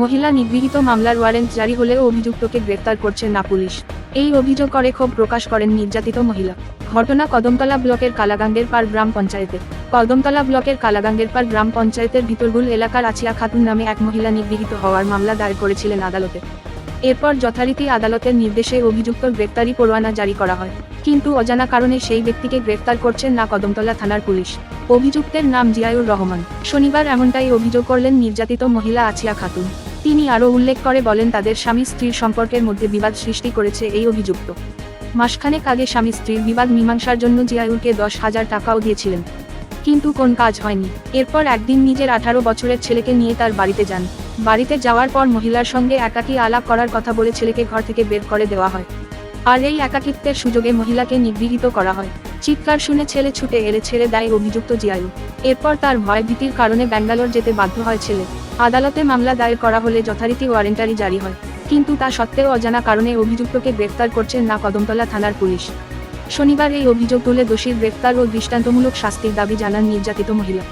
মহিলা নিগৃহীত মামলার ওয়ারেন্ট জারি হলেও অভিযুক্তকে গ্রেপ্তার করছে না পুলিশ। এই অভিযোগ করে ক্ষোভ প্রকাশ করেন নির্যাতিত মহিলা। ঘটনা কদমতলা ব্লকের কালাগাঙ্গের পার গ্রাম পঞ্চায়েতে। কদমতলা ব্লকের কালাগাঙ্গের পার গ্রাম পঞ্চায়েতের ভিতরগুল এলাকার আছিয়া খাতুন নামে এক মহিলা নিগৃহীত হওয়ার মামলা দায়ের করেছিলেন আদালতে। এরপর যথারীতি আদালতের নির্দেশে অভিযুক্ত গ্রেপ্তারি পরোয়ানা জারি করা হয়। কিন্তু অজানা কারণে সেই ব্যক্তিকে গ্রেপ্তার করছেন না কদমতলা থানার পুলিশ। অভিযুক্তের নাম জিয়াউর রহমান। শনিবার এমনটাই অভিযোগ করলেন নির্যাতিত মহিলা আছিয়া খাতুন। তিনি আরও উল্লেখ করে বলেন, তাদের স্বামী স্ত্রীর সম্পর্কের মধ্যে বিবাদ সৃষ্টি করেছে এই অভিযুক্ত। মাসখানেক আগে স্বামী স্ত্রীর বিবাদ মীমাংসার জন্য জিয়াউরকে দশ হাজার টাকাও দিয়েছিলেন। কিন্তু কোন কাজ হয়নি। এরপর একদিন নিজের আঠারো বছরের ছেলেকে নিয়ে তার বাড়িতে যান। বাড়িতে যাওয়ার পর মহিলার সঙ্গে একাকী আলাপ করার কথা বলে ছেলেকে ঘর থেকে বের করে দেওয়া হয়। আর এই একাকিত্বের সুযোগে মহিলাকে নিগৃহীত করা হয়। চিৎকার শুনে ছেলে ছুটে এলে ছেড়ে দেয় অভিযুক্ত জিয়ায়ু এরপর তার ভয় ভীতির কারণে ব্যাঙ্গালোর যেতে বাধ্য হয় ছেলে। আদালতে মামলা দায়ের করা হলে যথারীতি ওয়ারেন্টারি জারি হয়। কিন্তু তা সত্ত্বেও অজানা কারণে অভিযুক্তকে গ্রেফতার করছেন না কদমতলা থানার পুলিশ। শনিবার এই অভিযোগ তুলে দোষীর গ্রেফতার ও দৃষ্টান্তমূলক শাস্তির দাবি জানান নির্যাতিত মহিলা।